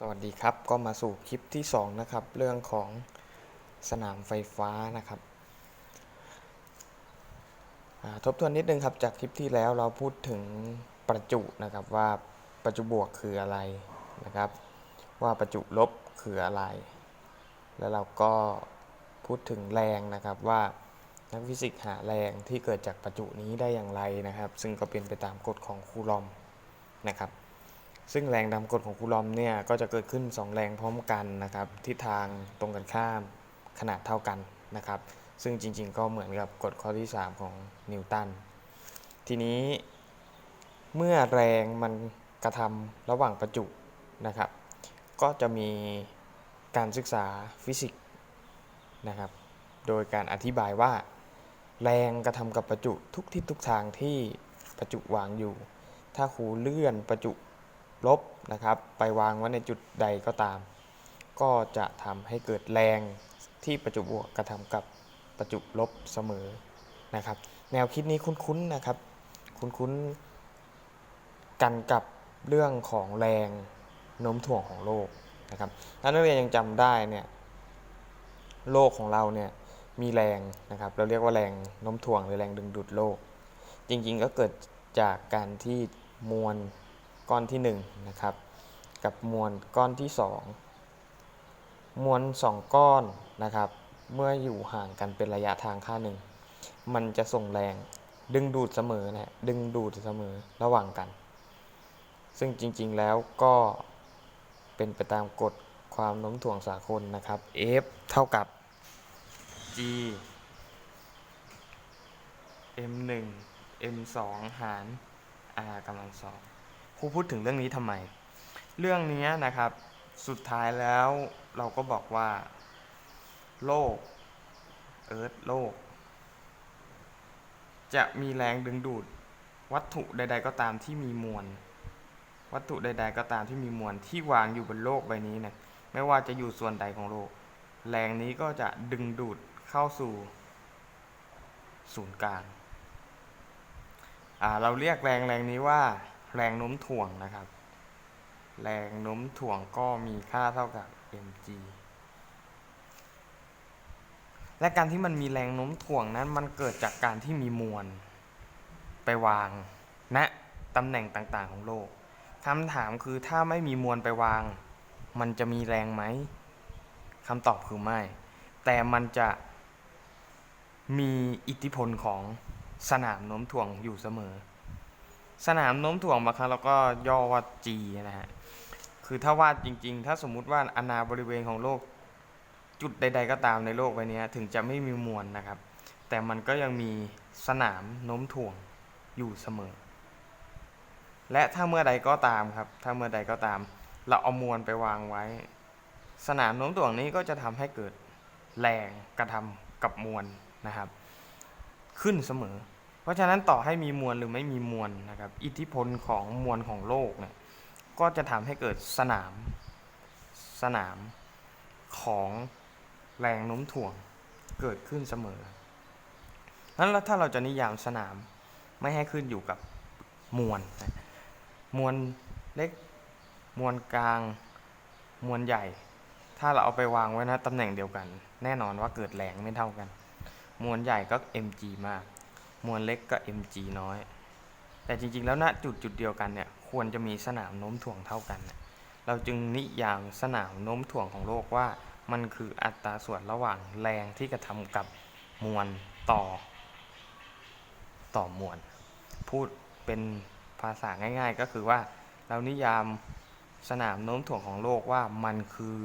สวัสดีครับก็มาสู่คลิปที่ 2 นะครับ เรื่องของสนามไฟฟ้านะครับทบทวนนิดนึงครับจากคลิปที่แล้วเราพูดถึงประจุนะครับว่าประจุบวกคืออะไรนะครับ ว่าประจุลบคืออะไร แล้วเราก็พูดถึงแรงนะครับว่านักฟิสิกส์หาแรงที่เกิดจากประจุนี้ได้อย่างไรนะครับ ซึ่งก็เป็นไปตามกฎของคูลอมนะครับ ซึ่งแรงตามกฎของคูลอมเนี่ยก็จะเกิดขึ้น 2 แรงพร้อมกันนะครับทิศทางตรงกันข้ามขนาดเท่ากันนะครับ ซึ่งจริงๆ ก็เหมือนกับกฎข้อที่ 3 ของนิวตันทีนี้เมื่อแรงมันกระทำระหว่างประจุนะครับ ก็จะมีการศึกษาฟิสิกส์นะครับ โดยการอธิบายว่า แรงกระทำกับประจุทุกทิศทุกทางที่ประจุวางอยู่ ถ้าครูเลื่อนประจุ ลบนะครับไปวางไว้ในจุดใดก็ตาม ก็จะทำให้เกิดแรงที่ประจุบวกกระทำกับประจุลบเสมอนะครับ แนวคิดนี้คุ้นๆนะครับ คุ้นๆกันกับเรื่องของแรงโน้มถ่วงของโลกนะครับถ้านักเรียนยังจำได้เนี่ยโลกของเราเนี่ยมีแรงนะครับ เราเรียกว่าแรงโน้มถ่วงหรือแรงดึงดูดโลก จริงๆก็เกิดจากการที่มวล ก้อนที่1นงนะครับกับมวลก้อนที่ 2 มวล 2 ก้อนนะครับ เมื่ออยู่ห่างกันเป็นระยะทางค่าหนึ่งมันจะส่งแรงดึงดูดเสมอนะดึงดูดเสมอระหว่างกัน ซึ่งจริงๆแล้วก็เป็นไปตามกฎความโน้มถ่วงสากลนะครับ F เท่ากับ G m1 m2 หาร r กำลังสอง ครูพูดถึงเรื่องนี้ทำไม เรื่องนี้นะครับ สุดท้ายแล้วเราก็บอกว่า โลก เอิร์ธโลก จะมีแรงดึงดูด วัตถุใด ๆ ก็ตามที่มีมวล วัตถุใด ๆ ก็ตามที่มีมวลที่วางอยู่บนโลกใบนี้นะไม่ว่าจะอยู่ส่วนใดของโลก แรงนี้ก็จะดึงดูดเข้าสู่ ศูนย์กลางเราเรียกแรงแรงนี้ว่า แรงโน้มถ่วงนะครับ แรงโน้มถ่วงก็มีค่าเท่ากับ mg และการที่มันมีแรงโน้มถ่วงนั้นมันเกิดจากการที่มีมวล ไปวางณนะตำแหน่งต่างๆของโลกคำถามคือถ้าไม่มีมวลไปวาง มันจะมีแรงไหมคำตอบคือไม่ แต่มันจะมีอิทธิพลของสนามโน้มถ่วงอยู่เสมอ สนามโน้มถ่วงบางครั้งเราก็ย่อว่า G นะฮะ คือถ้าวาดจริง ๆ ถ้าสมมุติว่าอนาบริเวณของโลกจุดใด ๆ ก็ตามในโลกใบนี้ถึงจะไม่มีมวลนะครับ แต่มันก็ยังมีสนามโน้มถ่วงอยู่เสมอ และถ้าเมื่อใดก็ตามครับ ถ้าเมื่อใดก็ตาม เราเอามวลไปวางไว้ สนามโน้มถ่วงนี้ก็จะทำให้เกิดแรงกระทำกับมวลนะครับ ขึ้นเสมอ เพราะฉะนั้นต่อให้มีมวลหรือไม่มีมวลนะครับ อิทธิพลของมวลของโลกเนี่ยก็จะทำให้เกิดสนามสนามของแรงโน้มถ่วงเกิดขึ้นเสมอนั้นแล้วถ้าเราจะนิยามสนามไม่ให้ขึ้นอยู่กับมวลนะมวลเล็กมวลกลางมวลใหญ่ ถ้าเราเอาไปวางไว้นะตำแหน่งเดียวกัน แน่นอนว่าเกิดแรงไม่เท่ากัน มวลใหญ่ก็ mg มาก มวลเล็กก็ mg น้อย แต่จริงๆ แล้วณจุดจุดเดียวกันเนี่ยควรจะมีสนามโน้มถ่วงเท่ากันนเราจึงนิยามสนามโน้มถ่วงของโลกว่า มันคืออัตราส่วนระหว่างแรงที่กระทำกับมวลต่อ ต่อมวล พูดเป็นภาษาง่าย ๆ ก็คือว่าเรานิยามสนามโน้มถ่วงของโลกว่ามันคือ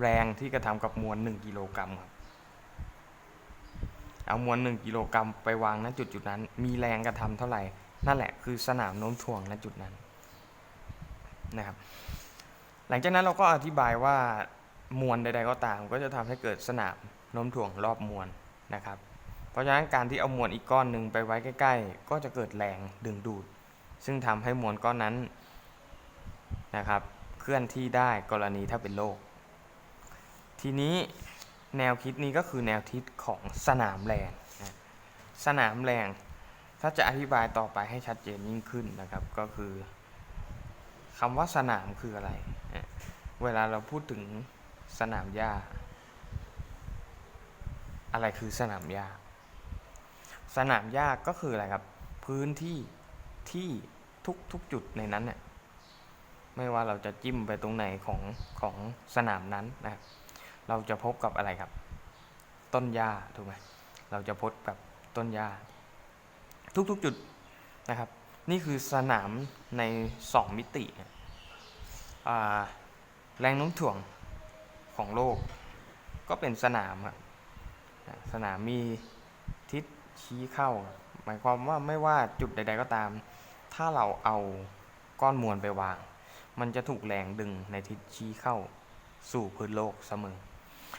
แรงที่กระทำกับมวล 1 กิโลกรัมครับ เอามวล1กิโลกรัมไปวางณจุดจุดนั้น มีแรงกระทำเท่าไหร่ นั่นแหละคือสนามโน้มถ่วงณจุดนั้นนะครับ หลังจากนั้นเราก็อธิบายว่ามวลใด ๆ ก็ตาม ก็จะทำให้เกิดสนามโน้มถ่วงรอบมวลนะครับ เพราะฉะนั้นการที่เอามวลอีกก้อนหนึ่งไปไว้ใกล้ ๆ ก็จะเกิดแรงดึงดูด ซึ่งทำให้มวลก้อนนั้นนะครับ เคลื่อนที่ได้กรณีถ้าเป็นโลก ทีนี้ แนวคิดนี้ก็คือแนวคิดของสนามแรงสนามแรง ถ้าจะอธิบายต่อไปให้ชัดเจนยิ่งขึ้นนะครับ ก็คือคำว่าสนามคืออะไร เวลาเราพูดถึงสนามหญ้า อะไรคือสนามหญ้า สนามหญ้าก็คืออะไรครับ พื้นที่ที่ทุกทุกจุดในนั้นเนี่ยไม่ว่าเราจะจิ้มไปตรงไหนของของสนามนั้นนะครับ เราจะพบกับอะไรครับ ต้นหญ้าถูกไหมเราจะพบกับต้นหญ้า ทุกๆจุดนะครับ นี่คือสนามในสองมิติแรงโน้มถ่วงของโลก ก็เป็นสนามอะอะสนามมีทิศชี้เข้า หมายความว่าไม่ว่าจุดใด ๆ ก็ตาม ถ้าเราเอาก้อนมวลไปวาง มันจะถูกแรงดึงในทิศชี้เข้าสู่พื้นโลกเสมอ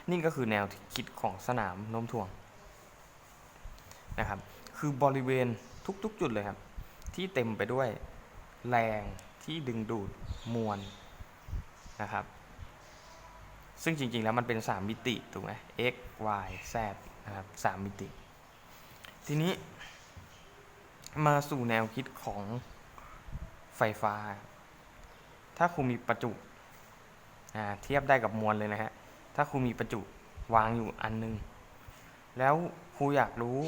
นี่ก็คือแนวคิดของสนามโน้มถ่วงนะครับ คือบริเวณทุกๆ จุดเลยครับ ที่เต็มไปด้วยแรงที่ดึงดูดมวลนะครับ ซึ่งจริงๆแล้วมันเป็น 3 มิติถูกไหม x y z นะครับ3มิติ ทีนี้ มาสู่แนวคิดของไฟฟ้า ถ้าครูมีประจุเทียบได้กับมวลเลยนะฮะ ถ้าครูมีประจุวางอยู่อันหนึง แล้วครูอยากรู้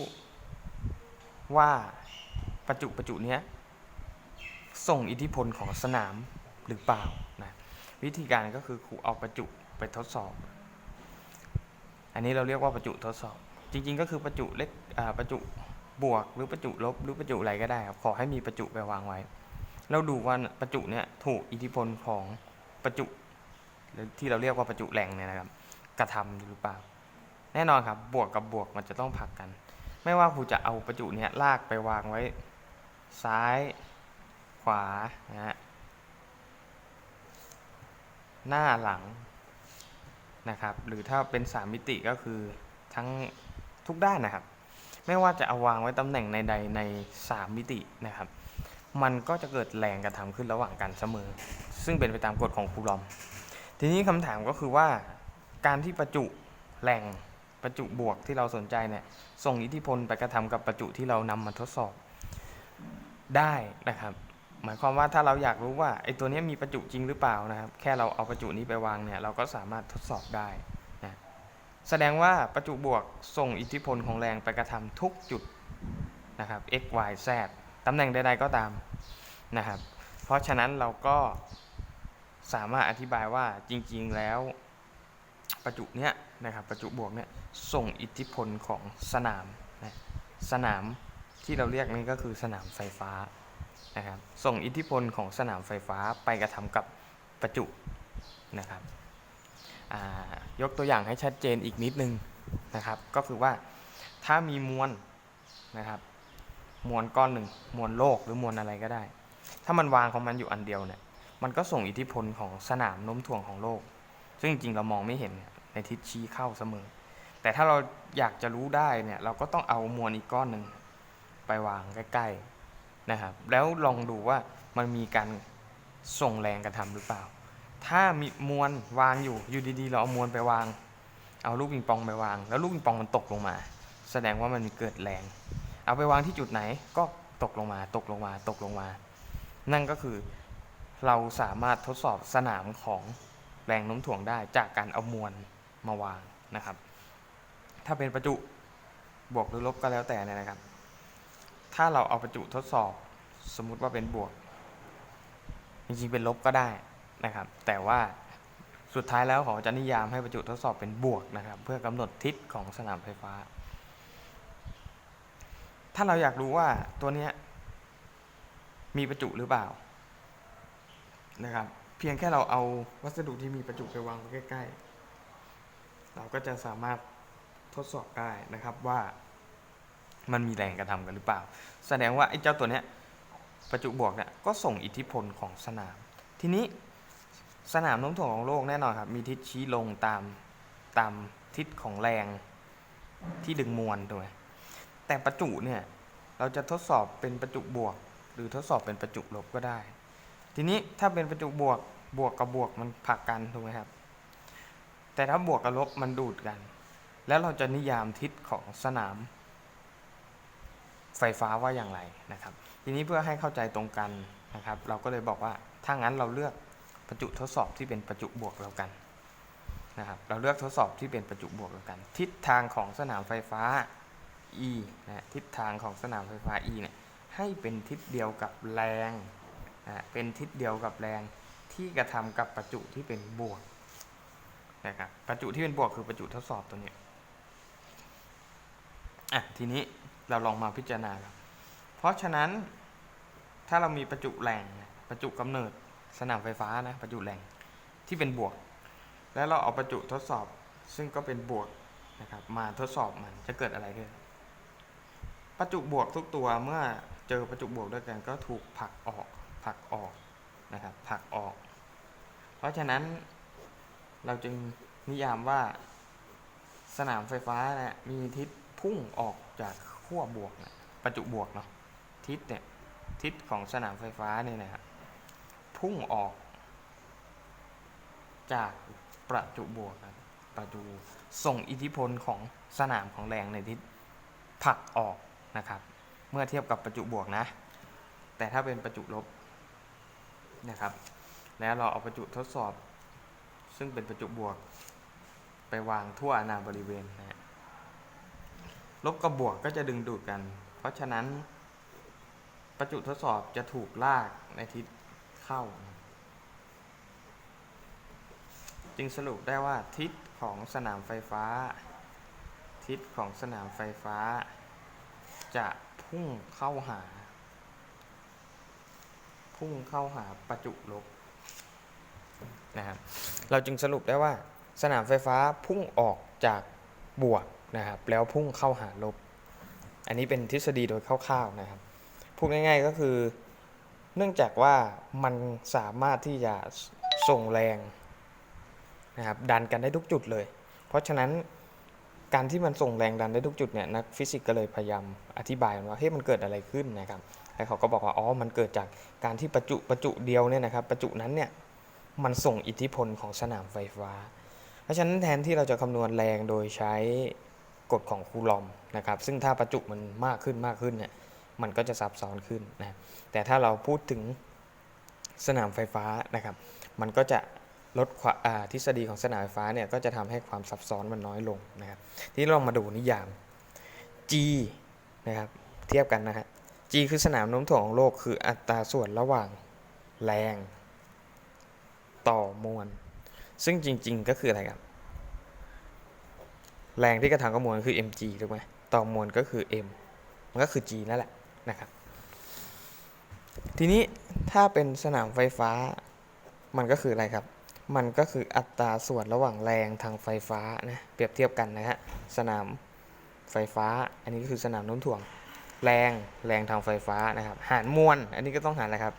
ว่าประจุประจุเนี้ยส่งอิทธิพลของสนามหรือเปล่านะวิธีการก็คือครูเอาประจุไปทดสอบ อันนี้เราเรียกว่าประจุทดสอบ จริง ๆ ก็คือประจุเล็กประจุบวกหรือประจุลบหรือประจุอะไรก็ได้ครับขอให้มีประจุไปวางไว้ แล้วดูว่าประจุเนี่ยถูกอิทธิพลของประจุที่เราเรียกว่าประจุแรงเนี่ยนะครับ กระทำหรือเปล่า แน่นอนครับ บวกกับบวกมันจะต้องผลักกัน ไม่ว่าครูจะเอาประจุเนี่ยลากไปวางไว้ ซ้าย ขวานะฮะหน้าหลังนะครับ หรือถ้าเป็นสามมิติก็คือทั้งทุกด้านนะครับ ไม่ว่าจะเอาวางไว้ตำแหน่งในใดในสามมิตินะครับ มันก็จะเกิดแรงกระทำขึ้นระหว่างกันเสมอ ซึ่งเป็นไปตามกฎของคูลอม ทีนี้คำถามก็คือว่า การที่ประจุแรงประจุบวกที่เราสนใจเนี่ยส่งอิทธิพลไปกระทำกับประจุที่เรานำมาทดสอบได้นะครับ หมายความว่าถ้าเราอยากรู้ว่าไอ้ตัวนี้มีประจุจริงหรือเปล่านะครับ แค่เราเอาประจุนี้ไปวางเนี่ยเราก็สามารถทดสอบได้นะแสดงว่าประจุบวกส่งอิทธิพลของแรงไปกระทำทุกจุดนะครับ x y z ตำแหน่งใดๆก็ตามนะครับ เพราะฉะนั้นเราก็สามารถอธิบายว่าจริงๆแล้ว ประจุเนี้ยนะครับประจุบวกเนี่ยส่งอิทธิพลของสนามนะสนามที่เราเรียกนี่ก็คือสนามไฟฟ้านะครับส่งอิทธิพลของสนามไฟฟ้าไปกระทำกับประจุนะครับยกตัวอย่างให้ชัดเจนอีกนิดนึงนะครับ ก็คือว่าถ้ามีมวลนะครับมวลก้อนหนึ่งมวลโลกหรือมวลอะไรก็ได้ ถ้ามันวางของมันอยู่อันเดียวเนี่ยมันก็ส่งอิทธิพลของสนามโน้มถ่วงของโลก ซึ่งจริงๆเรามองไม่เห็นเในทิศชี้เข้าเสมอ แต่ถ้าเราอยากจะรู้ได้เนี่ยเราก็ต้องเอามวลอีกก้อนหนึ่งไปวางใกล้ๆนะครับ แล้วลองดูว่ามันมีการส่งแรงกระทำหรือเปล่า ถ้ามีมวลวางอยู่อยู่ดีๆ เราเอามวลไปวาง เอาลูกปิงปองไปวาง แล้วลูกปิงปองมันตกลงมา แสดงว่ามันมีเกิดแรง เอาไปวางที่จุดไหนก็ตกลงมา ตกลงมาตกลงมา นั่นก็คือเราสามารถทดสอบสนามของแรงโน้มถ่วงได้จากการเอามวล มาวางนะครับ ถ้าเป็นประจุบวกหรือลบก็แล้วแต่เนี่ยนะครับ ถ้าเราเอาประจุทดสอบสมมุติว่าเป็นบวก จริงๆเป็นลบก็ได้นะครับ แต่ว่าสุดท้ายแล้วเขาจะนิยามให้ประจุทดสอบเป็นบวกนะครับ เพื่อกำหนดทิศของสนามไฟฟ้า ถ้าเราอยากรู้ว่าตัวเนี้ยมีประจุหรือเปล่านะครับ เพียงแค่เราเอาวัสดุที่มีประจุไปวางใกล้ๆ เราก็จะสามารถทดสอบได้นะครับว่ามันมีแรงกระทำกันหรือเปล่า แสดงว่าไอ้เจ้าตัวเนี้ยประจุบวกเนี่ยก็ส่งอิทธิพลของสนาม ทีนี้สนามโน้มถ่วงของโลกแน่นอนครับ มีทิศชี้ลงตามตามทิศของแรงที่ดึงมวลถูกไหมแต่ประจุเนี่ยเราจะทดสอบเป็นประจุบวก หรือทดสอบเป็นประจุลบก็ได้ ทีนี้ถ้าเป็นประจุบวกบวกกับบวกมันผลักกันถูกไหมครับ แต่ถ้าบวกกับลบมันดูดกัน แล้วเราจะนิยามทิศของสนาม ไฟฟ้าว่าอย่างไรนะครับ ทีนี้เพื่อให้เข้าใจตรงกันนะครับ เราก็เลยบอกว่าถ้างั้นเราเลือกประจุทดสอบที่เป็นประจุบวกแล้วกันนะครับ เราเลือกทดสอบที่เป็นประจุบวกแล้วกัน ทิศทางของสนามไฟฟ้า E นะทิศทางของสนามไฟฟ้า E เนี่ยให้เป็นทิศเดียวกับแรงนะเป็นทิศเดียวกับแรงที่กระทำกับประจุที่เป็นบวก นะครับประจุที่เป็นบวกคือประจุทดสอบตัวนี้อะทีนี้เราลองมาพิจารณาครับเพราะฉะนั้นถ้าเรามีประจุแรงนะประจุกำเนิดสนามไฟฟ้านะประจุแรงที่เป็นบวก แล้วเราเอาประจุทดสอบซึ่งก็เป็นบวกนะครับมาทดสอบมันจะเกิดอะไรขึ้นประจุบวกทุกตัวเมื่อเจอประจุบวกด้วยกันก็ถูกผลักออกผลักออกนะครับผลักออก เพราะฉะนั้น เราจึงนิยามว่าสนามไฟฟ้านะมีทิศพุ่งออกจากขั้วบวกนะประจุบวกเนาะทิศเนี่ยทิศของสนามไฟฟ้าเนี่ยนะครับพุ่งออก จากประจุบวกนะประจุส่งอิทธิพลของสนามของแรงในทิศผลักออกนะครับ เมื่อเทียบกับประจุบวกนะ แต่ถ้าเป็นประจุลบนะครับ แล้วเราเอาประจุทดสอบ ซึ่งเป็นประจุบวก ไปวางทั่วอนาบริเวณนะลบกับบวกก็จะดึงดูดกัน เพราะฉะนั้น ประจุทดสอบจะถูกลากในทิศเข้า จึงสรุปได้ว่าทิศของสนามไฟฟ้า ทิศของสนามไฟฟ้า จะพุ่งเข้าหา พุ่งเข้าหาประจุลบ นะครับเราจึงสรุปได้ว่าสนามไฟฟ้าพุ่งออกจากบวกนะครับแล้วพุ่งเข้าหาลบ อันนี้เป็นทฤษฎีโดยคร่าวๆนะครับพูดง่ายๆก็คือ เนื่องจากว่ามันสามารถที่จะส่งแรงนะครับดันกันได้ทุกจุดเลย เพราะฉะนั้นการที่มันส่งแรงดันได้ทุกจุดเนี่ยนักฟิสิกส์ก็เลยพยายามอธิบายว่าเฮ้ยมันเกิดอะไรขึ้นนะครับแล้วเขาก็บอกว่าอ๋อมันเกิดจากการที่ประจุประจุเดียวเนี่ยนะครับประจุนั้นเนี่ย มันส่งอิทธิพลของสนามไฟฟ้า เพราะฉะนั้นแทนที่เราจะคำนวณแรงโดยใช้กฎของคูลอมนะครับ ซึ่งถ้าประจุมันมากขึ้นมากขึ้นเนี่ยมันก็จะซับซ้อนขึ้นนะแต่ถ้าเราพูดถึงสนามไฟฟ้านะครับ มันก็จะลดทฤษฎีของสนามไฟฟ้าเนี่ยก็จะทำให้ความซับซ้อนมันน้อยลงนะครับ ทีนี้ลองมาดูนิยาม G นะครับเทียบกันนะฮะ G คือสนามโน้มถ่วงของโลกคืออัตราส่วนระหว่างแรง ต่อมวล ซึ่งจริง ๆ ก็คืออะไรครับ แรงที่กระทำกับมวลคือ mg ถูกไหมต่อมวลก็คือ m มันก็คือ g นั่นแหละนะครับ ทีนี้ถ้าเป็นสนามไฟฟ้า มันก็คืออะไรครับ มันก็คืออัตราส่วนระหว่างแรงทางไฟฟ้านะ เปรียบเทียบกันนะฮะ สนามไฟฟ้า อันนี้ก็คือสนามโน้มถ่วง แรง แรงทางไฟฟ้านะครับ หารมวล อันนี้ก็ต้องหารอะไรครับ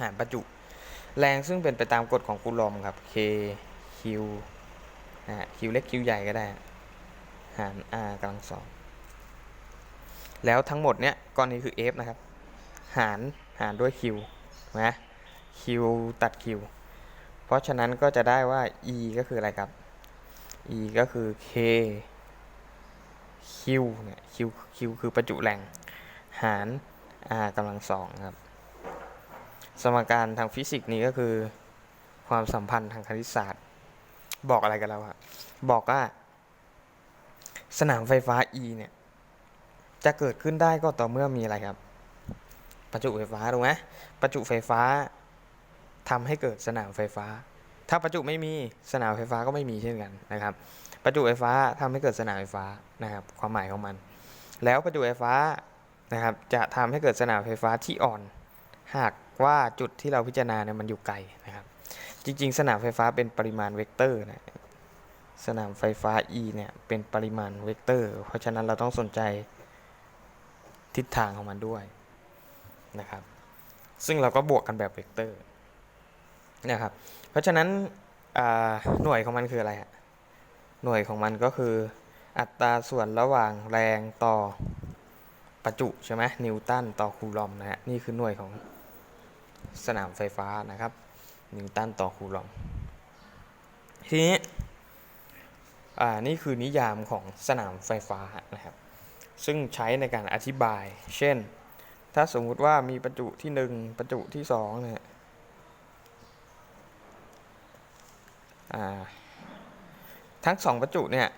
หารประจุ แรงซึ่งเป็นไปตามกฎของคูลอมครับ K Q นะฮะ Q เล็ก Q ใหญ่ก็ได้ หาร R กำลังสอง แล้วทั้งหมดเนี้ยก้อนนี้คือ F นะครับ หารหารด้วย Q นะ Q ตัด Q เพราะฉะนั้นก็จะได้ว่า E ก็คืออะไรครับ E ก็คือ K Q เนี่ย Q Q คือประจุแรง หาร R กำลังสองครับ สมการทางฟิสิกส์นี้ก็คือความสัมพันธ์ทางคณิตศาสตร์ บอกอะไรกันแล้วครับบอกว่า สนามไฟฟ้า E เนี่ย จะเกิดขึ้นได้ก็ต่อเมื่อมีอะไรครับ ประจุไฟฟ้าถูกไหมประจุไฟฟ้าทำให้เกิดสนามไฟฟ้า ถ้าประจุไม่มีสนามไฟฟ้าก็ไม่มีเช่นกันนะครับ ประจุไฟฟ้าทำให้เกิดสนามไฟฟ้านะครับ ความหมายของมัน แล้วประจุไฟฟ้านะครับ จะทำให้เกิดสนามไฟฟ้าที่อ่อน หาก ว่าจุดที่เราพิจารณาเนี่ยมันอยู่ไกลนะครับ จริง ๆ สนามไฟฟ้าเป็นปริมาณเวกเตอร์นะสนามไฟฟ้า E เนี่ยเป็นปริมาณเวกเตอร์ เพราะฉะนั้นเราต้องสนใจทิศทางของมันด้วยนะครับ ซึ่งเราก็บวกกันแบบเวกเตอร์นะครับ เพราะฉะนั้นหน่วยของมันคืออะไรฮะหน่วยของมันก็คืออัตราส่วนระหว่างแรงต่อประจุใช่ไหมนิวตันต่อคูลอมนะฮะนี่คือหน่วยของ สนามไฟฟ้านะครับนิวตันต่อคูลอมทีนี้อ่านี่คือนิยามของสนามไฟฟ้านะครับ ซึ่งใช้ในการอธิบาย เช่น ถ้าสมมุติว่ามีประจุที่หนึ่งประจุที่สองเนี่ยทั้งสองประจุเนี่ย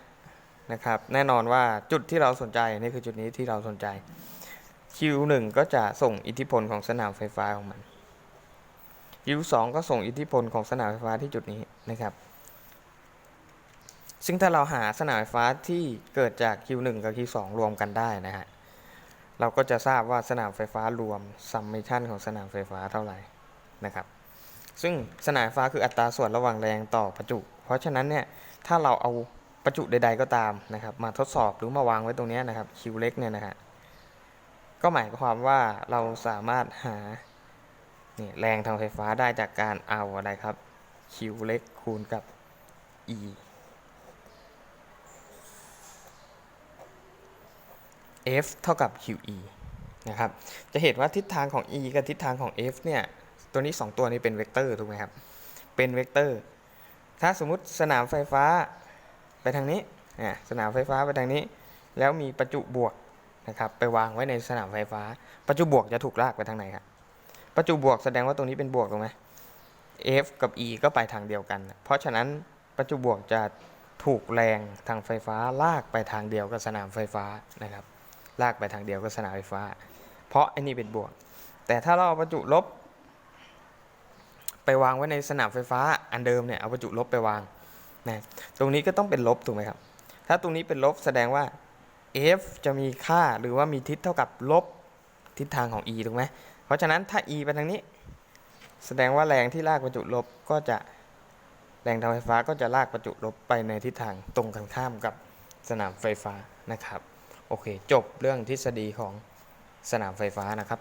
นะครับ แน่นอนว่าจุดที่เราสนใจนี่คือจุดนี้ที่เราสนใจ Q1 ก็จะส่งอิทธิพลของสนามไฟฟ้าของมัน Q2 ก็ส่งอิทธิพลของสนามไฟฟ้าที่จุดนี้นะครับ ซึ่งถ้าเราหาสนามไฟฟ้าที่เกิดจาก Q1 กับ Q2 รวมกันได้นะฮะ เราก็จะทราบว่าสนามไฟฟ้ารวมซัมมิชันของสนามไฟฟ้าเท่าไหร่นะครับ ซึ่งสนามไฟฟ้าคืออัตราส่วนระหว่างแรงต่อประจุ เพราะฉะนั้นเนี่ยถ้าเราเอาประจุใด ๆก็ตามนะครับ มาทดสอบหรือมาวางไว้ตรงนี้นะครับ Q เล็กเนี่ยนะฮะก็หมายความว่าเราสามารถหา นี่แรงทางไฟฟ้าได้จากการเอาอะไรครับ Q เล็กคูณกับ E F เท่ากับ QE นะครับ จะเห็นว่าทิศทางของ E กับทิศทางของ F เนี่ย ตัวนี้ 2 ตัวนี้เป็นเวกเตอร์ถูกไหมครับ เป็นเวกเตอร์ ถ้าสมมุติสนามไฟฟ้าไปทางนี้สนามไฟฟ้าไปทางนี้ แล้วมีประจุบวกนะครับ ไปวางไว้ในสนามไฟฟ้า ประจุบวกจะถูกลากไปทางไหนครับ ประจุบวกแสดงว่าตรงนี้เป็นบวกถูกไหม F กับ E ก็ไปทางเดียวกัน เพราะฉะนั้นประจุบวกจะถูกแรงทางไฟฟ้าลากไปทางเดียวกับสนามไฟฟ้านะครับ ลากไปทางเดียวกับสนามไฟฟ้า เพราะไอ้นี่เป็นบวก แต่ถ้าเราเอาประจุลบ ไปวางไว้ในสนามไฟฟ้าอันเดิมเนี่ยเอาประจุลบไปวางนะตรงนี้ก็ต้องเป็นลบถูกไหมครับ ถ้าตรงนี้เป็นลบแสดงว่า F จะมีค่าหรือว่ามีทิศเท่ากับลบทิศทางของ E ถูกไหม ราะฉะนั้นถ้า E ไปทางนี้ แสดงว่าแรงที่ลากประจุลบก็จะแรงทางไฟฟ้าก็จะลากประจุลบไปในทิศทางตรงกันข้ามกับสนามไฟฟ้านะครับ โอเค จบเรื่องทฤษฎีของสนามไฟฟ้านะครับ